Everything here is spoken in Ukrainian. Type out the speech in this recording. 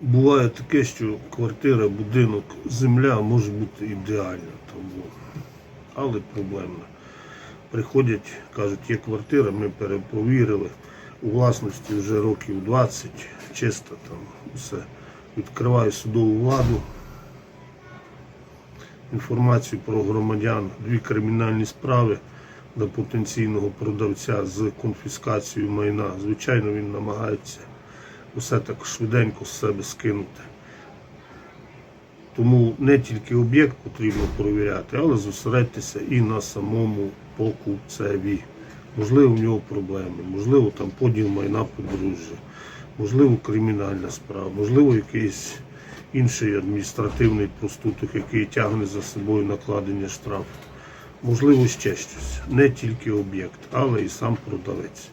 Буває таке, що квартира, будинок, земля може бути ідеальна. Тому, але проблемна. Приходять, кажуть, є квартира, ми перепровірили. У власності вже років 20, чисто там все. Відкриваю судову владу, інформацію про громадян, дві кримінальні справи до потенційного продавця з конфіскацією майна. Звичайно, він намагається усе так швиденько з себе скинути. Тому не тільки об'єкт потрібно перевіряти, але зосередитися і на самому покупцеві. Можливо, в нього проблеми, можливо, там поділ майна подружжя, можливо, кримінальна справа, можливо, якийсь інший адміністративний проступок, який тягне за собою накладення штрафу. Можливо, ще щось. Не тільки об'єкт, але і сам продавець.